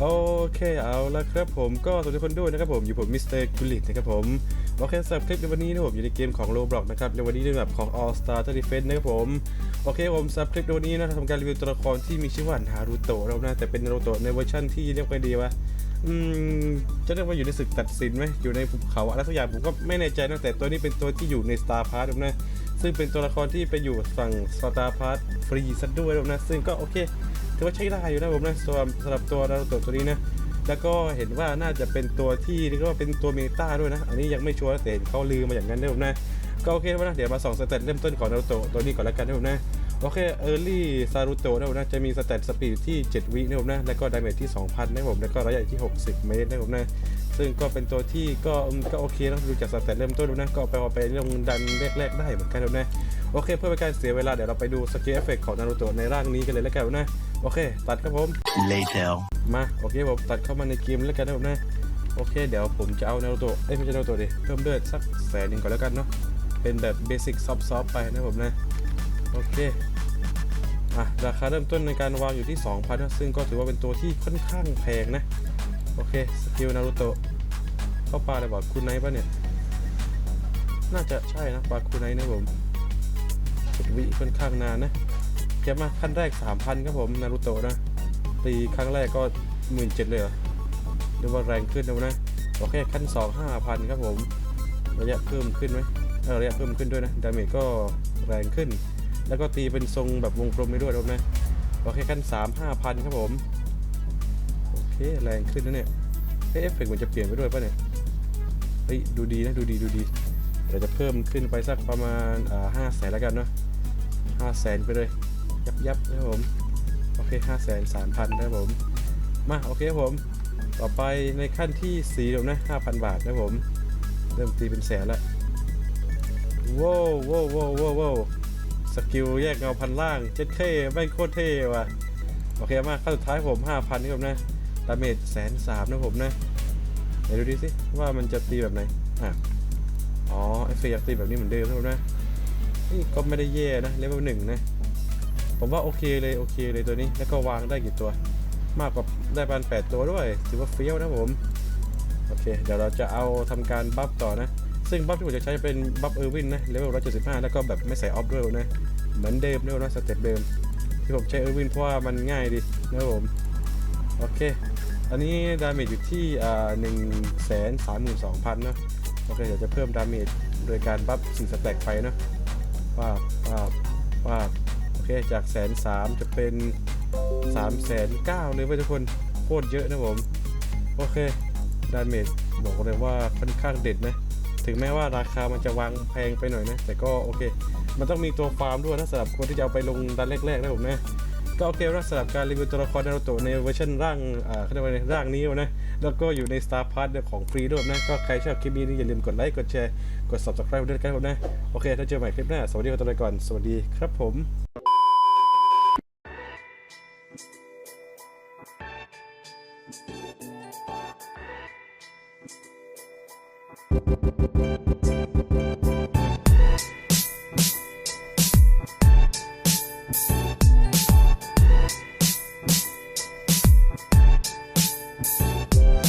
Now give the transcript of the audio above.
โอเคเอาละครับผมก็สวัสดีคนด้วยนะครับผมอยู่ผมมิสเตอร์กุลิตนะครับผมโอเคสำหรับคลิปในวันนี้นะผมอยู่ในเกมของ Roblox นะครับในวันนี้ในแบบของ All Star t e r Defense นะครับผมโอเคผมสำหรับคลิปในวันนี้นะทำการรีวิวตัวละครที่มีชื่อว่านารูโตะนะครับนะแต่เป็นนารูโตะในเวอร์ชันที่เรียกว่าดีว่าอืมจะเรียกว่าอยู่ในศึกตัดสินไหมอยู่ในภูเขาอะไรสักอย่างผมก็ไม่แน่ใจนะแต่ตัวนี้เป็นตัวที่อยู่ใน Star Pass นะครับนะซึ่งเป็นตัวละครที่ไปอยู่ฝั่ง Star Pass ฟรีซะด้วยนะครับนะซึ่งก็โอเค ถือว่าใช้ได้อยู่นะผมนะสำหรับสำหรับตัวนารูโตะตัวนี้นะแล้วก็เห็นว่าน่าจะเป็นตัวที่เรียกว่าเป็นตัวเมตาด้วยนะ อันนี้ยังไม่ชัวร์นะแต่เห็นเขาลือมาอย่างนั้นนะผมนะ ก็โอเคนะ เดี๋ยวมาสองสเตตเริ่มต้นของนารูโตะตัวนี้ก่อนแล้วกันนะผมนะโอเคเออร์ลี่ซารุโตะนะผมนะจะมีสเตตสปีดที่ 7 วินะผมนะ แล้วก็ดาเมจที่ 2,000นะผมแล้วก็ระยะที่ 60 เมตรนะผมนะ ซึ่งก็เป็นตัวที่ก็ก็โอเคนะดูจากสเตตเริ่มต้นดูนะก็ไปเอาไปลงดันแรกๆได้เหมือนกันนะผมนะ โอเค เพื่อเป็นการเสียเวลาเดี๋ยวเราไปดูสกิลเอฟเฟกของนารูโตะในร่างนี้กันเลยแล้วกันนะโอเค ตัดครับผม Later. มาโอเคผมตัดเข้ามาในเกมแล้วกันนะผมนะโอเค เดี๋ยวผมจะเอานารูโตะเอ้ยไม่ใช่นารูโตะดิเพิ่มเลือดสักแสนหนึ่งก่อนแล้วกันเนาะเป็นแบบเบสิกซอฟต์ๆไปนะผมนะโอเคอะราคาเริ่มต้นในการวางอยู่ที่ 2,000นะซึ่งก็ถือว่าเป็นตัวที่ค่อนข้างแพงนะ โอเค สกิลนารูโตะเข้าปลาเลยบอกคุณไนท์ปะเนี่ย น่าจะใช่นะปลาคุณไนท์นะผม สิบวิค่อนข้างนานนะเก็บมาขั้นแรก 3,000 ครับผม นารูโตะนะ ตีครั้งแรกก็หมื่นเจ็ดเลยเหรอเรียกว่าแรงขึ้นนะนะ โอเค ขั้นสองห้าพันครับผม ระยะเพิ่มขึ้นไหมเออระยะเพิ่มขึ้นด้วยนะ ดาเมจก็แรงขึ้น แล้วก็ตีเป็นทรงแบบวงกลมไปด้วยนะ โอเค ขั้นสามห้าพันครับผม โอเค แรงขึ้นนะเนี่ยเอ๊ะเอฟเฟกต์มันจะเปลี่ยนไปด้วยป่ะเนี่ยเฮ้ยดูดีนะ ดูดีดูดี เดี๋ยวจะเพิ่มขึ้นไปสักประมาณาห้าแสนแล้วกันเนาะห้าแสนไปเลย ยับยับนะครับผมโอเคห้าแสนสามพันนะครับผมมาโอเคครับผม ต่อไปในขั้นที่สี่เดี๋ยวนะห้าพันบาทนะครับผม เริ่มตีเป็นแสนแล้วว้าวว้าวว้าวว้าวว้าวสกิลแยกเงาพันล่างเจ็ดเท่แม่งโคตรเท่ว่ะโอเคมาขั้นสุดท้ายผมห้าพันนี่ผมนะดาเมจแสนสามนะผมนะเดี๋ยวดูดิสิว่ามันจะตีแบบไหนอะ อ๋อไอเฟย์อยากตีแบบนี้เหมือนเดิมนะผมนะนี่ก็ไม่ได้แย่นะเลเวลหนึ่งนะ ผมว่าโอเคเลยโอเคเลยตัวนี้ แล้วก็วางได้กี่ตัว มากกว่าได้ประมาณแปดตัวด้วยถือว่าเฟี้ยวนะผม โอเค เดี๋ยวเราจะเอาทำการบัฟต่อนะ ซึ่งบัฟที่ผมจะใช้เป็นบัฟเออร์วินนะเลเวล175แล้วก็แบบไม่ใส่ออฟด้วยนะ เหมือนเดิมนะนะสเต็ปเดิม ที่ผมใช้เออร์วินเพราะว่ามันง่ายดีนะผม โอเค อันนี้ดาเมจอยู่ที่อ่าหนึ่งแสนสามหมื่นสองพันนะ โอเคเดี๋ยวจะเพิ่มดาเมจโดยการบัฟสิ่งสแต็กไปนะว่าว่าว่าโอเคจากแสนสามจะเป็น3ามแสนเก้าเลยเว้ยทุกคนโคตรเยอะนะผม โอเคดาเมจบอกเลยว่าค่อนข้างเด็ดนะ ถึงแม้ว่าราคามันจะวางแพงไปหน่อยนะ แต่ก็โอเค มันต้องมีตัวฟาร์มด้วยนะสำหรับคนที่จะเอาไปลงดันแรกๆนะผมนะ ก็โอเคนะสำหรับการรีวิวตัวละครนารูโตะในเวอร์ชันร่างอ่าเขาเรียกว่าไงร่างนี้นะ แล้วก็อยู่ใน Star Pass ของฟรีด้วยนะ ก็ใครชอบคลิปนี้อย่าลืมกดไลค์ กดแชร์ กด subscribe ด้วยกันครับนะ โอเค ถ้าเจอใหม่คลิปหน้า สวัสดีครับตัวไปก่อน สวัสดีครับผม